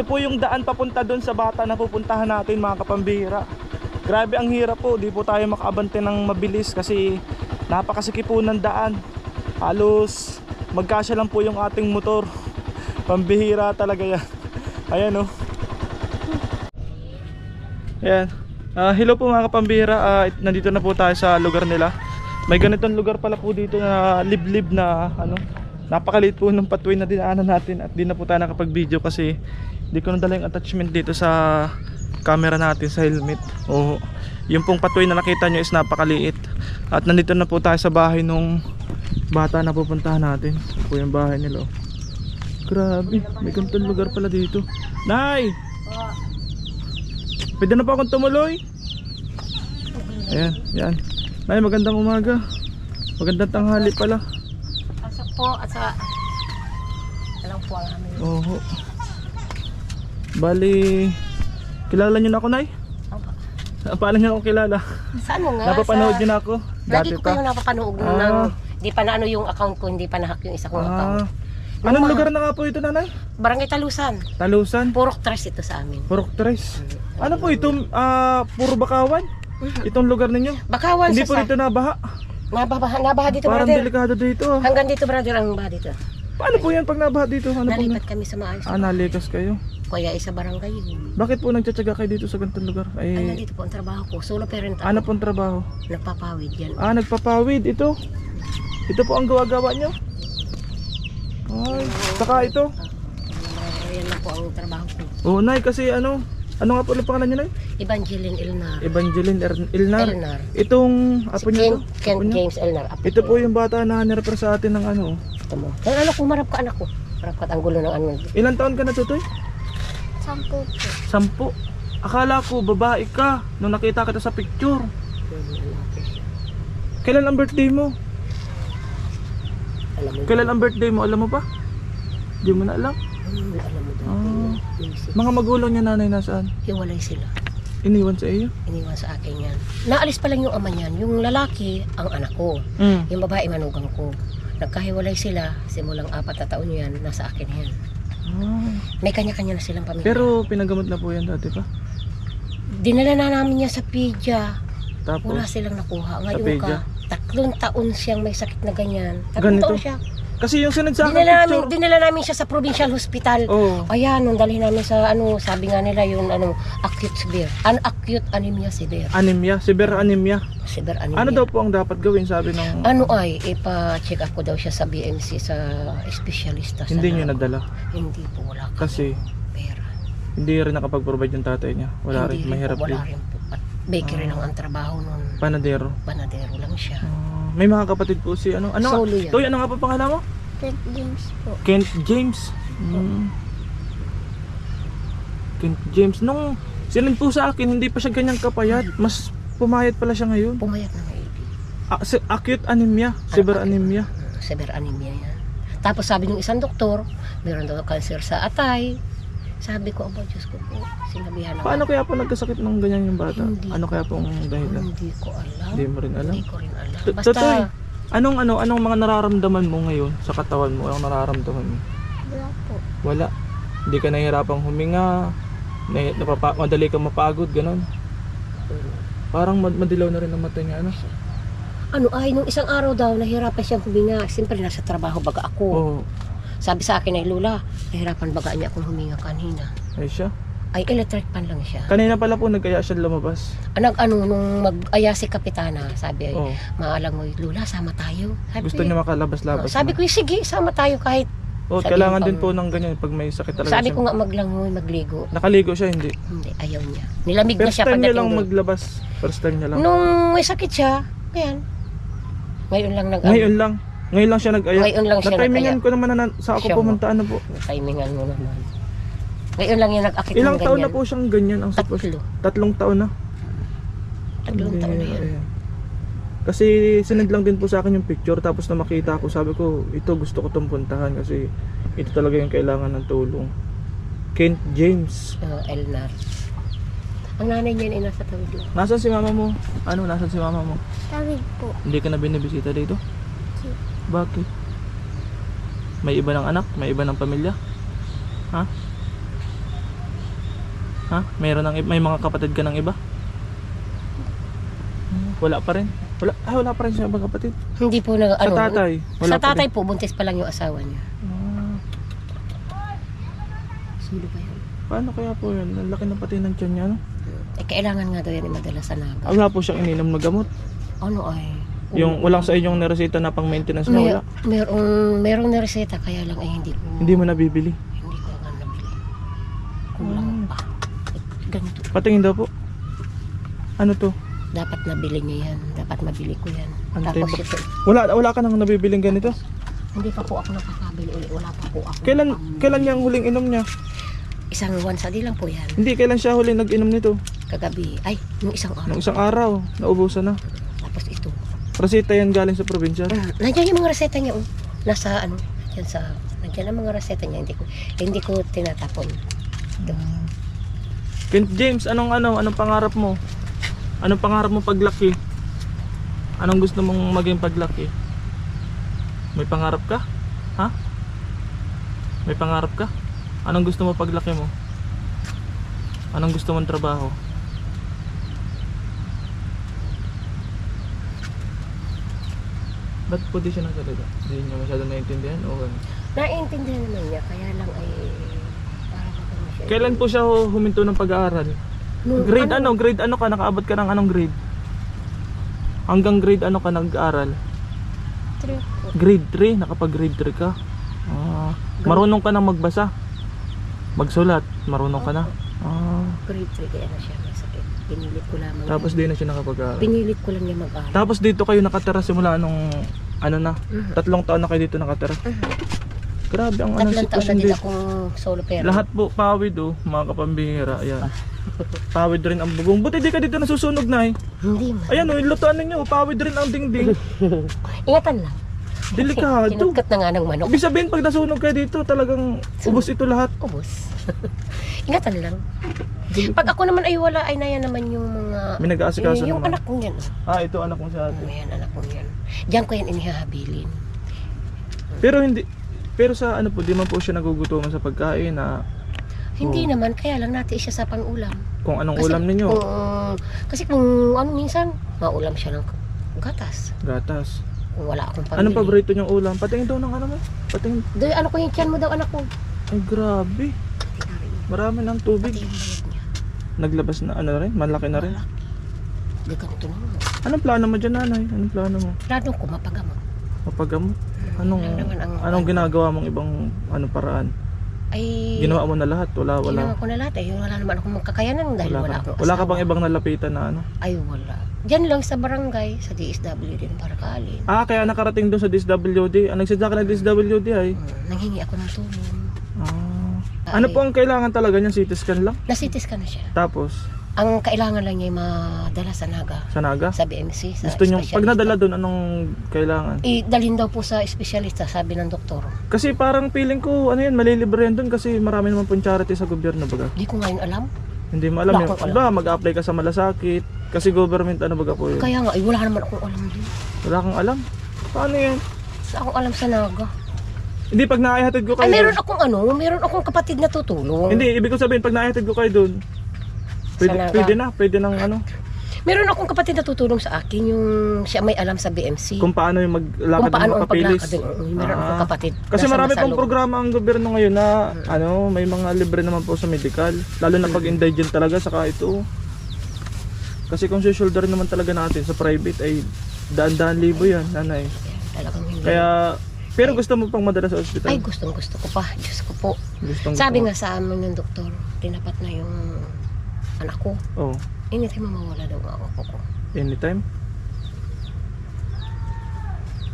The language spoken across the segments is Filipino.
Ito po yung daan papunta doon sa bata na pupuntahan natin mga kapambihira. Grabe ang hirap po, di po tayo makaabante ng mabilis kasi napakasikip po ng daan. Halos magkasya lang po yung ating motor. Pambihira talaga yan. Ayan oh. Ayan. Ah, hello po mga kapambihira. Ah, it- nandito na po tayo sa lugar nila. May ganitong lugar pala po dito na liblib na ano. Napakaliit po ng patway na dinaanan natin at di na po tayo nakapag-video kasi di ko nadala yung attachment dito sa camera natin sa helmet. Oo. Yung pong patway na nakita nyo is napakaliit. At nandito na po tayo sa bahay nung bata na pupuntahan natin. Ito po yung bahay nila. oh. Grabe, may ganitong lugar pala dito. Nay! Pwede na pa akong tumuloy? Ayan, yan. Nay, magandang umaga. Magandang tanghali pala. Po, asa... Alam po ang aming... Oo. Bali, kilala niyo na ako, Nay? Opo. Ah, Paano niyo ako kilala? Saan mo nga? Napapanood Sa- niyo na ako? Lagi ko kayo napapanood Ah. ng... Di pa na ano yung account ko, hindi pa na-hack yung isa kong account. Ah. Anong Nung lugar na nga po ito, Nanay? Barangay Talusan. Talusan? Purok tres ito sa amin. Purok Tres. Ano po ito? Ah, puro bakawan? Itong lugar ninyo? Bakawan Hindi sa po dito nabaha. Nabaha, nabaha dito, Parang brother. delikado dito. ah. Hanggang dito, brother, ang baha dito. Paano po yan pag nabaha dito? Ano po? Nalipat kami sa maayos. Ah, nalikas kayo. Kaya isa barangay yun. Bakit po nagtsatsaga kayo dito sa ganitong lugar? Ay, Ay, nandito po ang trabaho ko. Solo parent ako. ano pong trabaho? Nagpapawid yan. Ah, nagpapawid. Ito. Ito po ang gawa-gawa nyo. Ay, saka ito. Ah, yan lang po ang trabaho ko. Oh, Nay, kasi ano, ano nga po ulit pangalan nyo, Nay? Evangeline Elnar. Evangeline Er- Ilnar. Elnar. Itong, apo Si nyo Ken, to? Ken nyo? James Elnar. Apo Ito po yung bata na nirepre sa atin ng ano. Ito mo. Ay, anak ko, marap ka anak ko. Marap ka ang gulo ng ano. Ilan taon ka na, Tutoy? Sampo po. Sampu. Akala ko, babae ka. Nung nakita kita sa picture. Kailan ang birthday mo? Alam mo. Kailan ang birthday mo? Alam mo ba? Di mo na alam. Alam mo daw. Naisip. Mga magulang niya nanay nasaan? Hiwalay sila. Iniwan sa iyo? Iniwan sa akin yan. Naalis pa lang yung ama niyan. Yung lalaki, ang anak ko. Mm. Yung babae, manugang ko. Nagkahiwalay sila. Simulang apat na taon yan. Nasa akin yan. Ah. May kanya-kanya na silang pamilya. Pero pinagamot na po yan dati pa. Dinala na namin niya sa PIDYA. Tapos, Wala silang nakuha. Ngayon ka, tatlong taon siyang may sakit na ganyan. Tatlong Ganito? taon siya. Kasi yung sinad sa akin Dinala namin, picture. dinala namin siya sa provincial hospital. Oh. Ayan, nung dalhin namin sa ano, sabi nga nila yung ano, acute severe. An acute anemia severe. Anemia, severe anemia. Severe anemia. Ano daw po ang dapat gawin sabi ng Ano ay, ipa-check up ko daw siya sa BMC sa espesyalista. sa hindi niyo nadala Hindi po, wala ka kasi pera. hindi rin nakapag-provide yung tatay niya. Wala rin, hindi mahirap po, wala din. rin bakery lang ang trabaho nun. Panadero. Panadero lang siya. Ah, may mga kapatid po si ano, ano? Solo yan. Toy, ano nga po pangalan mo? St. James po. Kent James. Mm. Kent James. Nung sinend po sa akin, hindi pa siya ganyang kapayat. Mas pumayat pala siya ngayon. Pumayat na nga ito. Ah, si- acute anemia. Severe anemia. Severe anemia yan. Tapos sabi ng isang doktor, meron daw cancer sa atay. Sabi ko, aba Diyos ko po, sinabihan na Paano kaya po nagkasakit ng ganyan yung bata? Hindi Ano kaya pong dahilan? Hindi ko alam. Hindi mo rin alam. Hindi ko rin alam. Basta, Tutoy, anong ano, anong mga nararamdaman mo ngayon sa katawan mo? Anong nararamdaman mo? Wala po. Wala. Hindi ka nahihirapang huminga. Na, napapa, madali kang mapagod, ganun. Parang mad, madilaw na rin ang mata niya, ano? ano ay, nung isang araw daw, nahirapan siyang huminga. Siyempre, nasa trabaho baga ako. Oo. Sabi sa akin ay, Lula, nahirapan baga niya akong huminga kanina. Ay siya. Ay, electric pan lang siya. Kanina pala po nagkaya siya lumabas. Nag ano, nung mag-aya si Kapitana, sabi ay, Oo. maalang mo, Lula, sama tayo. Sabi Gusto ko, niya makalabas-labas. Oh, sabi ko, sige, sama tayo kahit. Oh, sabi kailangan ko, din po ng ganyan pag may sakit talaga Sabi siya. ko nga maglangoy, magligo. Nakaligo siya, hindi. Hindi, ayaw niya. Nilamig na First siya time niya pagdating lang doon. maglabas. First time niya lang. Nung may sakit siya, ngayon. Ngayon lang nag Ngayon lang. Ngayon lang siya nag-aya. Ngayon lang siya Na-timingan nag-aya. ko naman na sa ako Siya pumunta ano po. Timingan mo naman. Ngayon lang yan nag-akit Ilang ng taon na ganyan. po siyang ganyan ang? Tatlo. Tatlong taon na. Tatlong taon na yan. Ayan. Kasi sinend lang din po sa akin yung picture tapos na makita ko sabi ko ito gusto ko tong puntahan kasi ito talaga yung kailangan ng tulong. Kent James. Uh, Elnar. Ang nanay niya ay nasa tawid lang. Nasaan si mama mo? Ano, nasaan si mama mo? Tawid po. Hindi ka na binibisita dito? Bakit? May iba ng anak? May iba ng pamilya? Ha? Ha? Meron ng, may mga kapatid ka ng iba? Wala pa rin. Wala, ah, wala pa rin siya ibang kapatid. Hindi po na, Sa ano, tatay. Wala sa pa tatay po, buntis pa lang yung asawa niya. Ah, Sulo ba yun? paano kaya po yun? Ang laki ng pati ng tiyan niya, no? Eh, kailangan nga daw yan ay madala sa naga. Ah, wala po siyang ininom na gamot. Ano ay? Yung walang sa inyong naresita na pang maintenance na wala. merong, merong nareseta, kaya lang ay hindi ko, Hindi mo nabibili. hindi ko nga nabili. Kulang pa. Eh, Ganito. Patingin daw po. Ano to? Dapat nabili niya yan. Dapat mabili ko yan. Antay Tapos ba- ito, Wala, wala ka nang nabibiling ganito. hindi pa po ako nakakabili ulit. Wala pa po ako. Kailan, pang- kailan yung huling inom niya? Isang once a day lang po yan. Hindi, kailan siya huling nag-inom nito? Kagabi. Ay, yung isang araw. Nung isang araw, naubusan na. Resita yan galing sa probinsya. Mm, nandiyan yung mga reseta niya. Oh. Nasa ano, yan sa, nandiyan ang mga reseta niya. Hindi ko, hindi ko tinatapon. Ito. Kent James, anong ano, anong pangarap mo? Anong pangarap mo paglaki? Anong gusto mong maging paglaki? May pangarap ka? Ha? May pangarap ka? Anong gusto mo paglaki mo? Anong gusto mong trabaho? Ba't po di siya nagsalita? Hindi niya masyado naiintindihan o ano? Naiintindihan naman niya. Kaya lang ay, parang ano siya. Kailan po siya huminto ng pag-aaral? Grade ano? Grade ano ka? Nakaabot ka ng anong grade? Hanggang grade ano ka nag-aral? True po. Grade 3? Nakapag grade 3 ka? Ah, marunong ka na magbasa? Magsulat? Marunong ka na? Ah, Grade 3 kaya na siya. Pinilit ko lamang. tapos yan. di na siya nakapag-aaral. Pinilit ko lang niya mag-aral. Tapos dito kayo nakatira simula nung ano na? Mhm. Tatlong taon na kayo dito nakatira. Grabe ang anong Tatlong taon na sitwasyon din dito. solo parent. Lahat po pawid oh, mga kapambihira. Ayan. Pawid rin ang bubong. Buti di ka dito nasusunog na eh. Hindi man. Ayan oh, lutuan ninyo, pawid rin ang dingding. Ingatan lang. Delikado. Kinutkat na nga ng manok. Ibig sabihin pag nasunog kayo dito, talagang ubos ito lahat. Ubus. Ingatan lang. Pag ako naman ay wala, ay naya naman yung mga... May nag-aasikaso Eh, yung naman. anak kong yan. Ah, ito anak sa Oh, ate. yan, anak kong yan. Diyan ko yan inihahabilin. Pero hindi pero sa ano po, di man po siya nagugutuman sa pagkain na Hindi Oo. naman, kaya lang natin siya sa pang-ulam. kung anong Kasi ulam ninyo. Kung, kasi kung ano minsan, maulam siya ng gatas. Gatas. Kung wala akong pambili. Anong paborito niyong ulam? Patingin daw ng ano mo? Patingin. Doy, ano ko yung tiyan mo daw, anak ko? Ay, grabe. Marami ng tubig. niya. Naglabas na ano rin? Malaki na rin. Di ganito na. Anong plano mo dyan, nanay? Anong plano mo? Plano ko mapagamot. Mapagamot? Anong, Lang naman ang- anong ginagawa mong ibang ano paraan? Ay, Ginawa mo na lahat? Wala, ginawa wala. ko na lahat eh. Wala naman akong magkakayanan dahil Wala wala, ka, akong wala ka asawa. bang ibang nalapitan na ano? Ay, wala. Diyan lang sa barangay, sa DSW din para kaalin. Ah, kaya nakarating doon sa DSWD. Ah, nagsadya ka ng DSWD ay. Hmm, nanghingi ako ng tulong. Ano po ang kailangan talaga niyan? CT scan lang? Nasitis ka na siya. Tapos, Ang kailangan lang niya ay madala sa Naga, sa Naga? sa BMC, sa Gusto niyo, pag nadala doon, anong kailangan? Idalhin daw po sa espesyalista, sabi ng doktor. Kasi parang feeling ko, ano yan, malilibre yan doon kasi marami naman pong charity sa gobyerno baga. Di ko ngayon alam. Hindi mo alam Wala yun. Ba, mag-apply ka sa malasakit. Kasi government ano baga po yun. Kaya nga, ay, wala naman akong alam din. Wala kang alam. Paano yan? Wala akong alam sa Naga. Hindi, pag naihatid ko kayo Ay, meron akong ano, meron akong kapatid na tutulong. Hindi, ibig ko sabihin, pag naihatid ko kayo doon, pwede, Naga. pwede na, pwede nang ano, Meron akong kapatid na tutulong sa akin, yung siya may alam sa BMC. kung paano yung maglakad Kung paano ng ang makapilis. paglakad. din. Meron Ah. akong kapatid. Kasi Nasa marami pong Masalog. programa ang gobyerno ngayon na ano, may mga libre naman po sa medical. Lalo na pag indigent talaga saka ito. Kasi kung shoulder naman talaga natin sa private ay daan-daan libo yan, nanay. Kaya talagang hindi. Kaya pero gusto mo pang madala sa ospital? Ay, gustong gusto ko pa. Diyos ko po. Gustong Sabi gusto nga sa amin ng doktor, tinapat na yung anak ko. mo. Oh, Anytime mawala daw ang ako ko. anytime.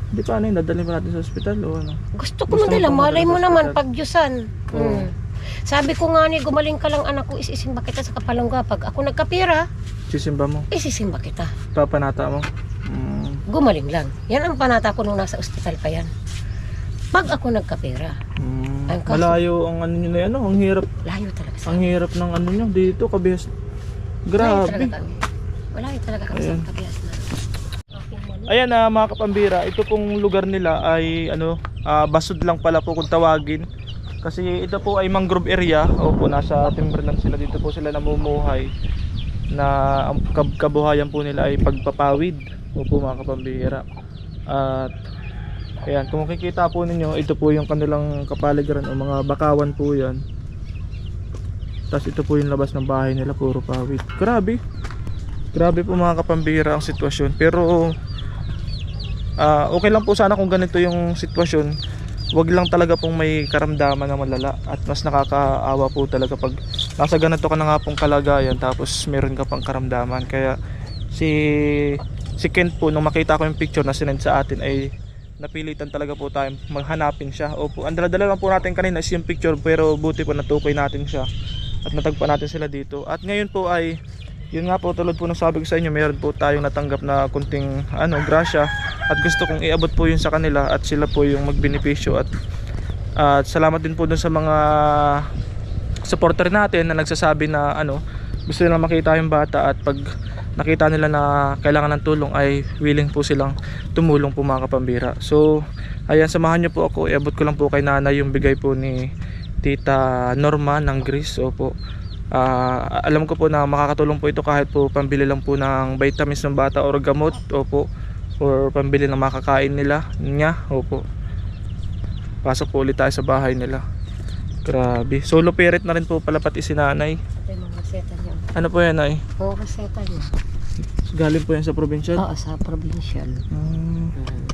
Di pa ano yun, dadalhin ba natin sa ospital o ano? Gusto ko Gusto madala. Malay mo naman, ospital? pagdyusan. Oo. Hmm. Sabi ko nga ni, gumaling ka lang anak ko, isisimba kita sa kapalangga. Pag ako nagkapira, Sisimba mo, isisimba kita. papanata mo. Mm, Gumaling lang. Yan ang panata ko nung nasa ospital pa yan. Pag ako nagkapira, mm, Ang kaso- malayo ang ano nyo na yan, ano, ang hirap, layo talaga sa ang hirap ng ano nyo dito, kabihas. Layo Grabe. talaga kami. Malayo talaga kami Ayan. sa na. Ayan na mga kapambira, ito pong lugar nila ay ano, ah, basod lang pala po kung tawagin. Kasi ito po ay mangrove area. Opo, nasa timberland sila. Dito po sila namumuhay. Na ang kab- kabuhayan po nila ay pagpapawid. Opo mga kapambihira. At ayan, kung makikita po ninyo, ito po yung kanilang kapaligiran o mga bakawan po yan. Tapos ito po yung labas ng bahay nila, puro pawid. Grabe. Grabe po mga kapambihira ang sitwasyon. Pero ah, okay lang po sana kung ganito yung sitwasyon wag lang talaga pong may karamdaman na malala at mas nakakaawa po talaga pag nasa ganito ka na nga pong kalagayan tapos meron ka pang karamdaman kaya si si Kent po nung makita ko yung picture na sinend sa atin ay napilitan talaga po tayo maghanapin siya. Opo ang dala-dala lang po natin kanina is yung picture pero buti po natukoy natin siya at natagpan natin sila dito. At ngayon po ay yun nga po tulad po ng sabi ko sa inyo meron po tayong natanggap na kunting ano grasya at gusto kong iabot po yun sa kanila at sila po yung magbenepisyo at at salamat din po dun sa mga supporter natin na nagsasabi na ano gusto nila makita yung bata at pag nakita nila na kailangan ng tulong ay willing po silang tumulong po mga kapambira. So ayan samahan nyo po ako. Iabot ko lang po kay nanay yung bigay po ni tita Norma ng Greece. Opo. Ah, alam ko po na makakatulong po ito kahit po pambili lang po ng vitamins ng bata or gamot. Opo. Or pambili ng makakain nila niya. Opo. Pasok po ulit tayo sa bahay nila. Grabe. Solo parent na rin po pala pati si nanay. Ito mga niya. Ano po yan ay Mga reseta niya. galing po yan sa probinsya Oo, sa provincial. Hmm. Hmm.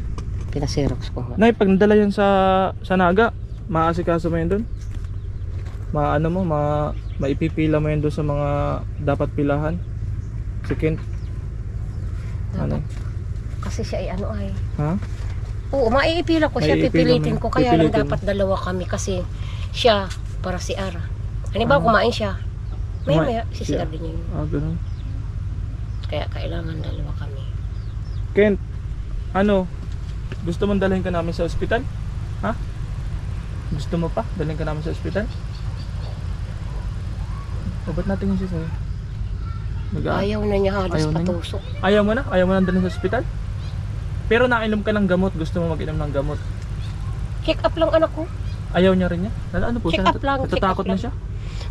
Pinaserox ko nay pag nadala yan sa sa naga maasikaso mo yan doon ma ano mo ma maipipila mo yan doon sa mga dapat pilahan Kent ano Dapat. Kasi siya ay ano ay. ha Oo, maiipila ko siya, Maiipila pipilitin ko. Kaya lang Pipilitin mo. dapat dalawa kami kasi siya para si Ara. Halimbawa, Ah. kumain siya. Maya Kumain maya, si siya. CR din yun. ah ganun Kaya kailangan dalawa kami. Kent ano gusto mong dalhin ka namin sa ospital ha gusto mo pa dalhin ka namin sa ospital o ba't natin yung siya Mag Ayaw na niya halos Ayaw na niya? patusok. Ayaw mo na? Ayaw mo na dalhin sa ospital? Pero nainom ka ng gamot, gusto mo mag-inom ng gamot. Check up lang anak ko. Ayaw niya rin niya? Ano, ano po Check siya? up lang, check Natatakot na lang. siya?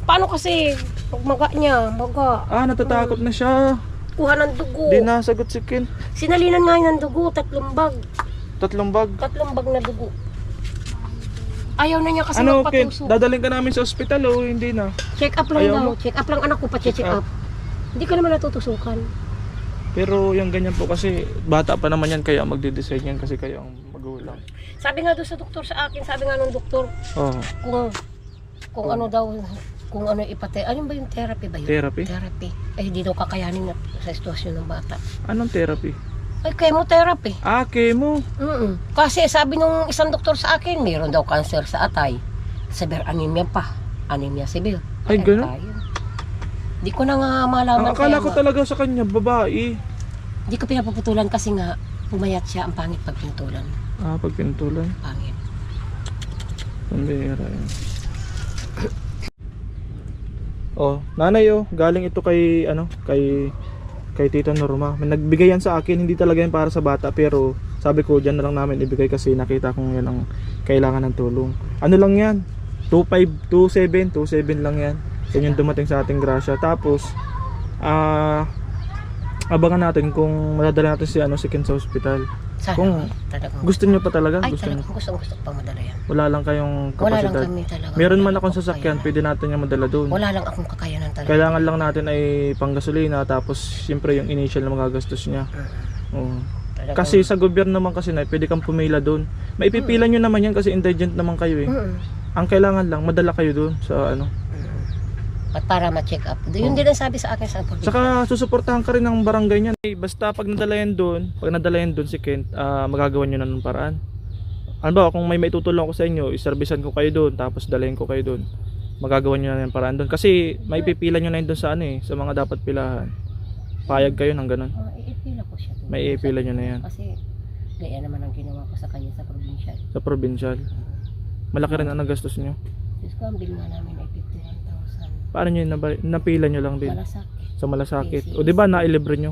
Paano kasi pag maga niya, maga, Ah, natatakot na siya. kuha ng dugo. Di nasagot si Ken. Sinalinan nga yun ng dugo, tatlong bag. Tatlong bag. Tatlong bag na dugo. Ayaw na niya kasi Ano, Ken? magpatusok. Dadalhin ka namin sa ospital o hindi na? Check up lang Ayaw daw. mo? Check up lang anak ko, pa-check Check up. Hindi ka naman natutusukan. Pero yung ganyan po kasi bata pa naman yan kaya magde-design yan kasi kayo ang magulang. Sabi nga doon sa doktor sa akin, sabi nga nung doktor, Oh, kung kung ano daw, kung ano ipate, ano ba yung therapy ba yun? therapy? Therapy. Eh, hindi daw kakayanin na sa sitwasyon ng bata. Anong therapy? Ay, chemotherapy. Ah, chemo. Mm Kasi sabi nung isang doktor sa akin, mayroon daw cancer sa atay. Severe anemia pa. Anemia severe. Ay, ganun? tayo. Di ko na nga Ang malaman. akala ko talaga sa kanya, babae. Di ko pinapaputulan kasi nga, pumayat siya ang pangit pag pintulan. Ah, pag pintulan. Pangit. Pambira yan. Oh, nanay oh, galing ito kay ano, kay kay Tita Norma. May nagbigay yan sa akin, hindi talaga yan para sa bata, pero sabi ko diyan na lang namin ibigay kasi nakita kong yan ang kailangan ng tulong. Ano lang yan? 25, 27, 27 lang yan. Yan yung dumating sa ating grasya. Tapos ah abangan natin kung madadala natin si ano si Ken sa ospital. Sana Kung talagang Gusto niyo pa talaga? Ay, Gusto niyo? talagang gustong gusto ko pang madala yan. Wala lang kayong Wala kapasidad. lang kami talaga. Meron man Wala akong sasakyan, pwede natin yung madala doon. Wala lang akong kakayanan talaga. Kailangan lang natin ay panggasolina tapos siyempre yung initial na magagastos niya. Mm, Oo. talagang- Kasi sa gobyerno naman kasi na pwede kang pumila doon. Maipipila nyo naman yan kasi indigent naman kayo eh. Mm, Ang kailangan lang madala kayo doon sa ano. At para ma-check up. Yun Oo. din ang sabi sa akin sa probinsya. Saka susuportahan ka rin ng barangay niyan. Eh, basta pag nadala yan doon, pag nadala yan doon si Kent, ah, magagawa nyo na ng paraan. Ano ba, kung may maitutulong ko sa inyo, iservisan ko kayo doon, tapos dalhin ko kayo doon. Magagawa nyo na ng paraan doon. Kasi may pipila nyo na yun doon sa ano eh, sa mga dapat pilahan. Payag kayo ng ganun. Ah, iipila ko siya. doon. May iipila nyo na yan. Kasi gaya naman ang ginawa ko sa kanya sa probinsya. Sa provincial. Malaki rin ang nagastos nyo. Diyos ko, ang bill nga namin ay 51,000. Paano nyo nabali- napila nyo lang din? Malasakit. Sa malasakit. O di ba nailibre nyo?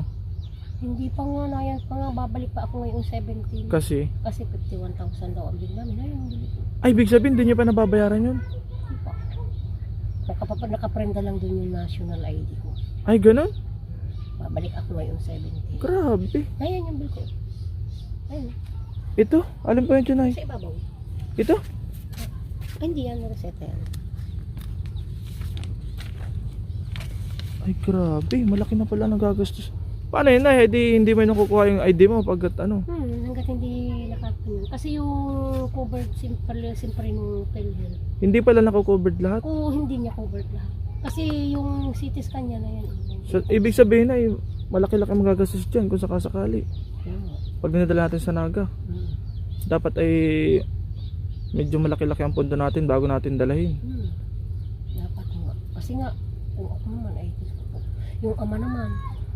Hindi pa nga, nayan pa nga, babalik pa ako ngayong 17. Kasi, Kasi 51,000 daw ang bill namin. Ayun, ko. ay, big sabihin, hindi nyo pa nababayaran yun. Hindi pa. Nakapapad, nakaprenda lang dun yung national ID ko. Ay, ganun? Babalik ako ngayong 17. Grabe. Ayan yung bill ko. Ayun, Ito, alin po yun, Junay? sa ibabaw. Ito? Ay, hindi yan, reseta yan. Ay, grabe. Malaki na pala ang gagastos. Paano yun, Nay? Hindi, hindi mo nakukuha yung ID mo pagkat ano? Hmm, hanggat hindi nakapin. Kasi yung covered simple, simple nung PhilHealth. Hindi pala nakukovered lahat. O hindi niya covered lahat. Kasi yung CT scan niya na yan. So, ibig sabihin na, malaki-laki magagastos dyan kung sakasakali. Pag dinadala natin sa Naga, Hmm. dapat ay medyo malaki-laki ang pondo natin bago natin dalahin. Hmm. Dapat nga. Kasi nga, kung ako naman ay. Yung ama naman,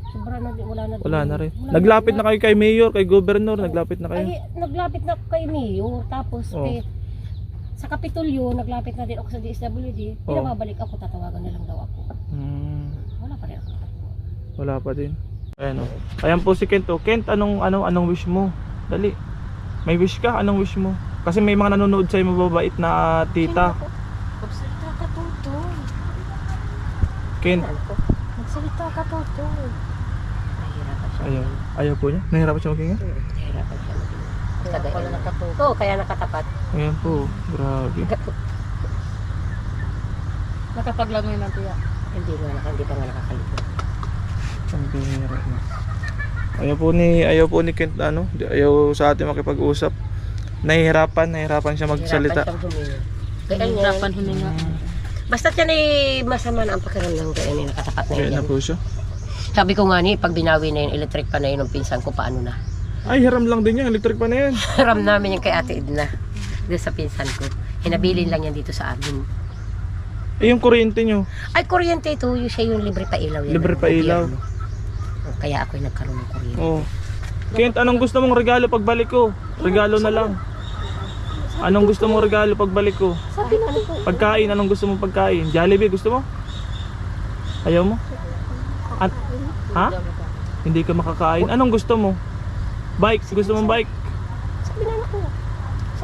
sobra na wala na. Wala na rin. Wala Naglapit na kayo kay mayor, kay governor, naglapit na kayo. Ay, naglapit na ako kay Mayor, tapos Oh. eh, sa Kapitolyo, naglapit na din ako sa DSWD. Oh. Pinababalik ako, tatawagan na lang daw ako. Hmm, Wala pa rin ako. wala pa din. Ayan o. Ayan po si Kent o. Kent, anong, anong, anong wish mo? Dali. May wish ka? Anong wish mo? Kasi may mga nanonood sa'yo mababait na tita. Magsalita ka, Totoy. Kent, Ano ko? Magsalita ka, Totoy. Nahihirapan siya. ayaw. Ayaw po niya? Nahirapan siya maghinga? Hmm, Nahihirapan siya. Kaya Tagay- pala nakatuto. Oo, kaya nakatapat. Ayan po. Grabe. Nakapaglangoy na tiya. Hindi nga, hindi pa nga nakakalito. Ang bihira na. Ayaw po ni, ayaw po ni Kent ano, ayaw sa atin makipag-usap. Nahihirapan, nahihirapan siya magsalita. Nahihirapan siyang huminga. Kaya yan. Hirapan huminga. Basta yan ay masama na ang pakiramdam kaya ni nakatapat na Kaya yun. na po siya. Sabi ko nga ni, pag binawi na yung electric pa na yun pinsan ko, paano na? Ay, hiram lang din yan. Electric pa na yan. Haram namin yung kay Ate Edna. Doon sa pinsan ko. Hinabilin lang yan dito sa amin. Eh, yung kuryente nyo. Ay, kuryente ito. Yung siya yung libre pa ilaw. Yan, Libre pa ilaw. gobyerno. Kaya ako'y nagkaroon ng kuryente. Oh. Kent, anong gusto mong regalo pagbalik ko? Regalo na lang. Anong gusto mong regalo pagbalik ko? Sabi na po. Pagkain, anong gusto mong pagkain? Jollibee, gusto mo? Ayaw mo? At, ha? Hindi ka makakain. Anong gusto mo? Bike, gusto mong bike? Sabi na ko.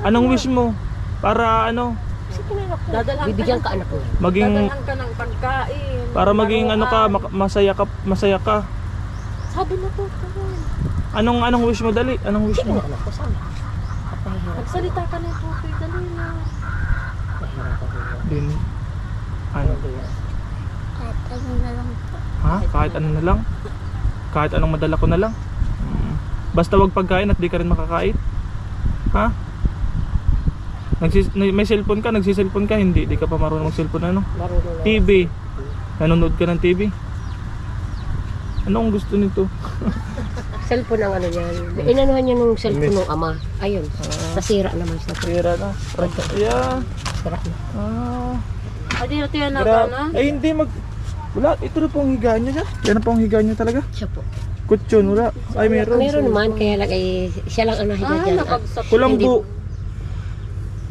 Anong wish mo? Para ano. Dadalhan ka Bibigyan ka anak ko. maging Dadalhan ka ng pagkain. para maging ano ka, mak- masaya ka, masaya ka. Sabi na Totoy. Anong anong wish mo dali? Anong wish mo? na anak ko. Sabi. Magsalita ka na Totoy. Dali na. Nahihirap ako. Din. Ano? Kahit ano na lang po. Ha? Kahit ano na lang? Kahit anong madala ko na lang? Mm. Basta wag pagkain at di ka rin makakain? Ha? Nagsis may cellphone ka, nagsiselfone ka, hindi, di ka pa marunong mag-cellphone ano? Marunong. TV. Nanonood ka ng TV? Ano ang gusto nito? Cellphone ang ano niyan. Inanuhan niya nung cellphone ng ama. Ayun. Nasira naman siya. Sira na. Yeah. Sira na. Ah. Adi na tiya na Gra- na. Ay hindi mag wala, ito na po ang higaan niya dyan. Yan na po ang higaan niya talaga. Siya po. Kutsyon, wala. Ay, meron. Meron naman, kaya lang ay siya lang ang nahiga Ah, dyan. At nabagsak. Kulambo.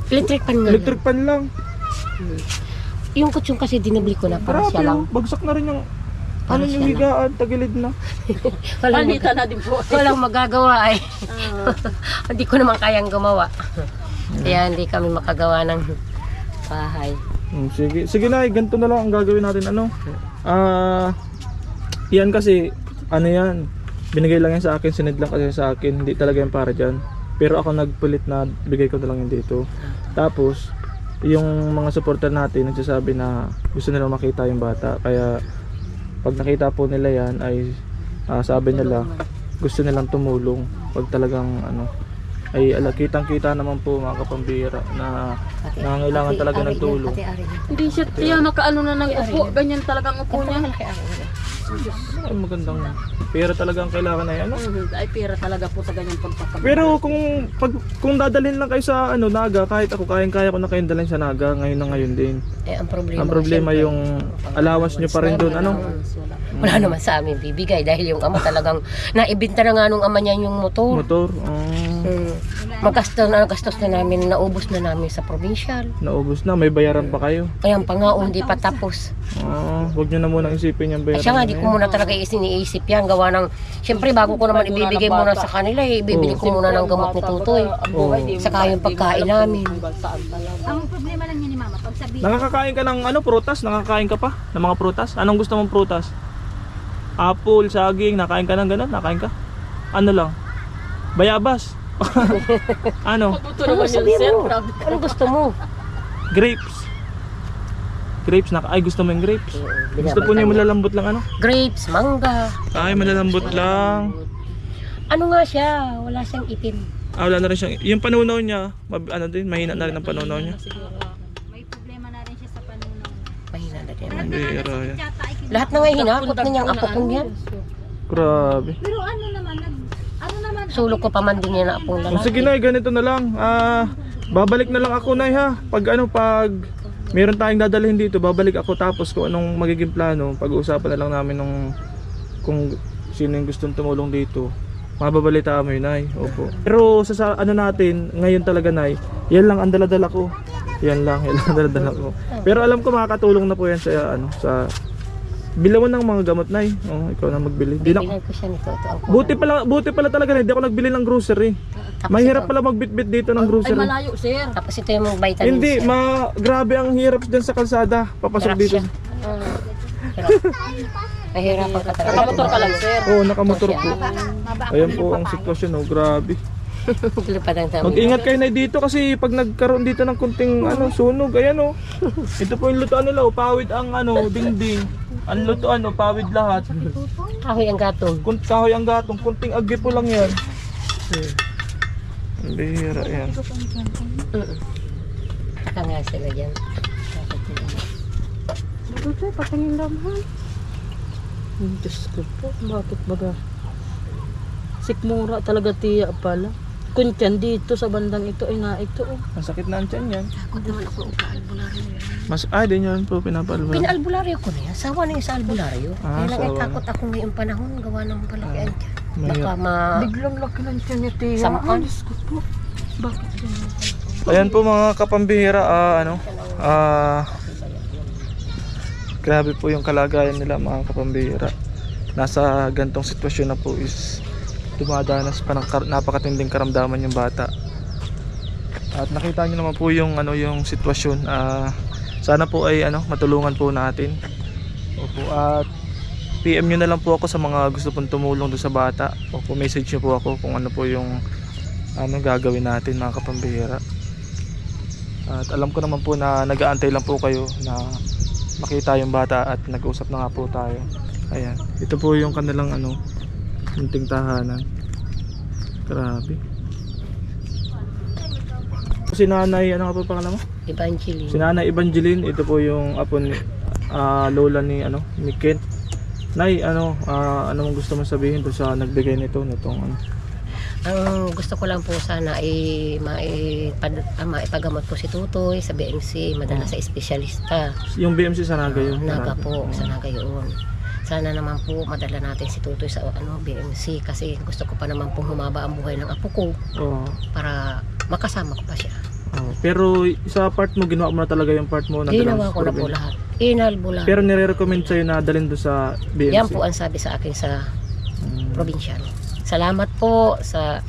electric pan nga Electric pan lang. lang. Yung kutsyon kasi dinabli ko na para Grabe, siya lang. oh. bagsak na rin yung ano yung higaan, tagilid na. Walang, mag- Panita na din po. walang magagawa ay. Ah. hindi ko naman kayang gumawa. Kaya hindi kami makagawa ng bahay. Hmm, sige, sige na, ganito na lang ang gagawin natin. Ano? Ah, yan kasi, ano yan, binigay lang yan sa akin, sinid lang kasi sa akin, hindi talaga yan para dyan. Pero ako nagpulit na bigay ko na lang yun dito. Tapos, yung mga supporter natin nagsasabi na gusto nilang makita yung bata. Kaya, pag nakita po nila yan, ay ah, sabi nila, gusto nilang tumulong. Pag talagang, ano, ay ala, kitang kita naman po mga kapambira na Pati- Nangangailangan pati talaga ng tulong. Hindi siya tiya makaano na ng upo. Ganyan talagang upo niya. Ay magandang pera talaga ang kailangan na yan. Ano? Ay pera talaga po sa ganyang pagpapag. Pero kung pag kung dadalhin lang kayo sa ano Naga, kahit ako kayang-kaya ko na kayong dalhin sa Naga ngayon na ngayon din. Eh, ang problema, Ang problema siyempre, yung allowance nyo pa rin doon, ano? Wala. Wala naman sa amin bibigay dahil yung ama talagang naibinta na nga nung ama niya yung motor. Motor. ah, Hmm. Magastos na gastos na namin, naubos na namin sa provincial. Naubos na, may bayaran pa kayo. Ayan pa nga, oh, hindi pa tapos. Ah, wag nyo na munang isipin yung Ay bayaran. siya nga, di ko muna talaga isiniisip yan. Gawa ng, siyempre bago ko naman ibibigay muna sa kanila, eh, ibibili ko muna ng gamot ni Tutoy. Oo. Saka yung pagkain namin. Ang problema lang yun ni Mama, pag sabihin, Nakakakain ka ng ano, prutas? Nakakain ka pa ng mga prutas? Anong gusto mong prutas? Apple, saging, nakain ka ng ganun? Nakain ka? Ano lang? Bayabas? ano? Ano sabihin sir. mo? Ano gusto mo? Grapes? Grapes? Naka ay, gusto mo yung grapes? Gusto po niya malalambot lang ano? Grapes, mangga. Ay, malalambot lang. Ano nga siya? Wala siyang itim. Ah, wala na rin siyang, yung panunaw niya, mab, ano din, mahina na rin ang panunaw niya. may problema na rin siya sa panunaw. Mahina na kin- Lahat na nga hinakot na niyang apo kong yan. Grabe. Pero ano naman, nag, ano naman, Sulok ko pa man din yan na apong O lalaki. sige na, ganito na lang. Ah, babalik na lang ako na ha. Pag ano, pag meron tayong dadalhin dito, babalik ako tapos kung anong magiging plano, pag-uusapan na lang namin nung kung sino yung gustong tumulong dito. Mababalita mo yun, Nay. Opo. Pero sa, sa ano natin, ngayon talaga, Nay, yan lang ang daladala ko. Yan lang, yan lang ang daladala ko. Pero alam ko makakatulong na po yan sa ano, sa bilawan ng mga gamot, Nay. Oh, ikaw na magbili. Di na, ko siya nito. Ito ang buti pala, buti pala talaga, Nay. Di ako nagbili ng grocery. Tapos Mahirap ito. pala magbitbit dito ng Ay, grocery. malayo, sir. Tapos ito yung mga vitamins. Hindi, ma grabe ang hirap diyan sa kalsada. Papasok Hirap dito. siya. Mm. Hirap. Nahihirapan ka talaga. Nakamotor ka lang, sir. Oo, nakamotor po. Ayan po ang sitwasyon, oh, grabe. Ang. Mag-ingat kayo na dito kasi pag nagkaroon dito ng kunting ano, sunog, ayan oh. Ito po yung lutuan nila, oh, pawid ang ano, dingding. Ang lutuan, oh, pawid lahat. Kahoy ang gatong. Kun kahoy ang gatong, kunting agri po lang yan. Ang bihira yan. Saka nga sila dyan. Buto, patingin naman. Diyos ko po, bakit baga? Sikmura talaga tiya pala. Kuntyan dito sa bandang ito ay nga ito. Oh. Ang sakit na ang tiyan yan. Takot naman ako sa albularyo. Mas, ah, din yan po, pinapalwa. Pinaalbularyo ko na yan. Sawa na yung sa albularyo. Ah, Kaya lang ay sawa na. takot ako ngayong panahon. Gawa ng palakihan dyan. Baka Mahirap. ma... Biglang laki ng tiyan niya tiya. Samaan. Diyos ko po. Bakit ganyan? Ayan po mga kapambihira, ah, ano, ah, grabe po yung kalagayan nila mga kapambihira. Nasa gantong sitwasyon na po is dumadanas pa ng kar- napakatinding karamdaman yung bata. At nakita niyo naman po yung ano yung sitwasyon. ah, sana po ay ano matulungan po natin. Opo at PM nyo na lang po ako sa mga gusto pong tumulong doon sa bata. Opo message nyo po ako kung ano po yung ano gagawin natin mga kapambihira. At alam ko naman po na nag-aantay lang po kayo na makita yung bata at nag-usap na nga po tayo. Ayan. Ito po yung kanilang ano, munting tahanan. Grabe. Si Nanay, ano nga po pangalan mo? Evangeline. Si Nanay Evangeline, ito po yung apo ni ah, lola ni ano, ni Kent. Nay, ano, ah, ano mong gusto mong sabihin doon sa nagbigay nito, nitong ano? Ang gusto ko lang po sana ay maipad, ah, maipagamot po si Tutoy sa BMC, madala sa espesyalista. Yung BMC sa Naga yun. Naga Naga. po, Oo. sa Naga yun. Sana naman po madala natin si Tutoy sa ano BMC kasi gusto ko pa naman pong humaba ang buhay ng apo ko Oo. para makasama ko pa siya. Oo. Pero sa part mo, ginawa mo na talaga yung part mo na Ginawa ko na po lahat. Inalbulan. Pero nire-recommend sa'yo na dalhin doon sa BMC. Yan po ang sabi sa akin sa Mm. provincial. Salamat po sa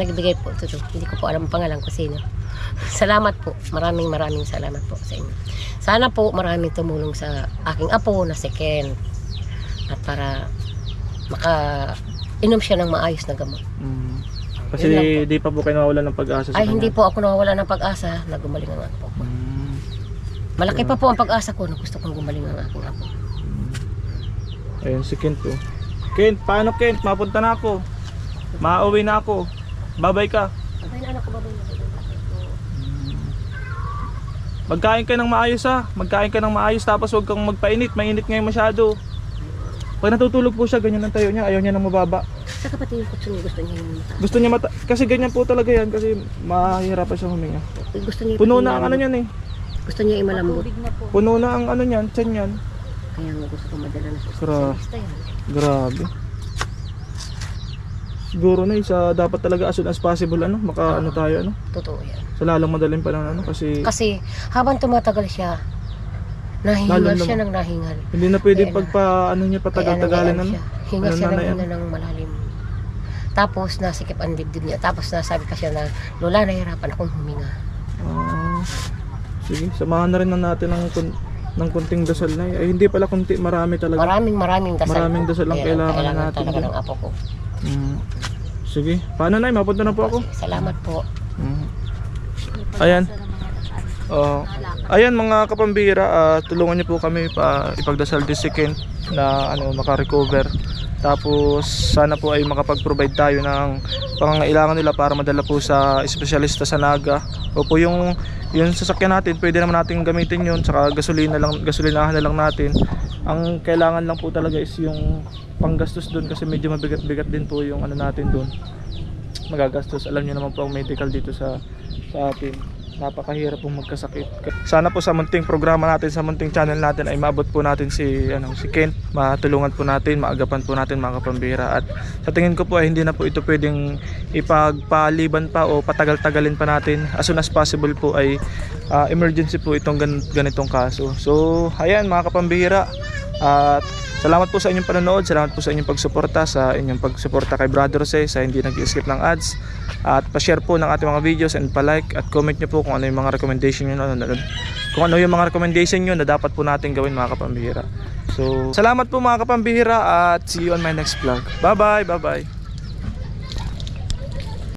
nagbigay po ito. Hindi ko po alam ang pangalan ko sino. Salamat po. Maraming maraming salamat po sa inyo. Sana po maraming tumulong sa aking apo na si Ken. At para maka inom siya ng maayos na gamot. Mm. Kasi di pa po kayo nawawalan ng pag-asa sa Ay, kanya. hindi po ako nawawala ng pag-asa na gumaling ang apo ko. Mm. Malaki pa po ang pag-asa ko na gusto kong gumaling ang aking apo. Ayun si Kent po. Kent, paano Kent? Mapunta na ako. Mauwi na ako. Babay ka. Ay, anak ko, babay na kayo. Magkain ka ng maayos ha. Magkain ka ng maayos tapos huwag kang magpainit. Mainit ngayon masyado. Pag natutulog po siya, ganyan ang tayo niya. Ayaw niya nang mababa. Sa kapatid ko, gusto niya yung mata. Gusto niya mata... Kasi ganyan po talaga yan. Kasi mahihirapan siya huminga. Gusto niya Puno yung na ang ano niyan eh. Gusto niya imalambot. Puno na ang ano niyan. Tiyan niyan. Kaya nga gusto ko madala na sa Gra- yan. Grabe. siguro na isa dapat talaga as soon as possible ano maka ano tayo ano Totoo yan. sa lalong madaling pa ano kasi Kasi habang tumatagal siya, nahingal Lalo siya naman. ng nahingal. hindi na pwede Kaya- pagpa ano niya patagal-tagalin Kaya ano siya. Hinga Ano siya na na hina ng malalim. Tapos nasikip ang dibdib niya. Tapos nasabi pa siya na, Lola, nahihirapan akong huminga. Ah, sige samahan na rin na natin ng kun- ng kunting dasal na ay hindi pala kunti marami talaga Maraming maraming dasal Maraming dasal ang Kaya kailangan natin talaga dyan. ng apo ko. Mm. sige paano na mapunta na po ako Salamat po. Mm. Ayan. Oh, ayan mga kapambira, ah, tulungan niyo po kami pa ipagdasal si Kent na ano maka-recover. Tapos sana po ay makapag-provide tayo ng pangangailangan nila para madala po sa espesyalista sa Naga. O po yung yung sasakyan natin, pwede naman natin gamitin yun saka gasolina lang gasolinahan na lang natin. Ang kailangan lang po talaga is yung panggastos doon kasi medyo mabigat-bigat din po yung ano natin doon magagastos. Alam niyo naman po ang medical dito sa sa atin. Napakahirap pong magkasakit. Sana po sa munting programa natin, sa munting channel natin ay maabot po natin si ano si Kent, matulungan po natin, maagapan po natin mga kapambira at sa tingin ko po ay hindi na po ito pwedeng ipagpaliban pa o patagal-tagalin pa natin. As soon as possible po ay ah, emergency po itong gan- ganitong kaso. So, ayan mga kapambira. At salamat po sa inyong panonood, salamat po sa inyong pagsuporta, sa inyong pagsuporta kay Brother Jose, sa hindi nag-skip ng ads. At pa-share po ng ating mga videos and pa-like at comment nyo po kung ano yung mga recommendation nyo na, na- kung ano yung mga recommendation nyo na dapat po natin gawin mga kapambihira. So, salamat po mga kapambihira at see you on my next vlog. Bye bye, bye bye.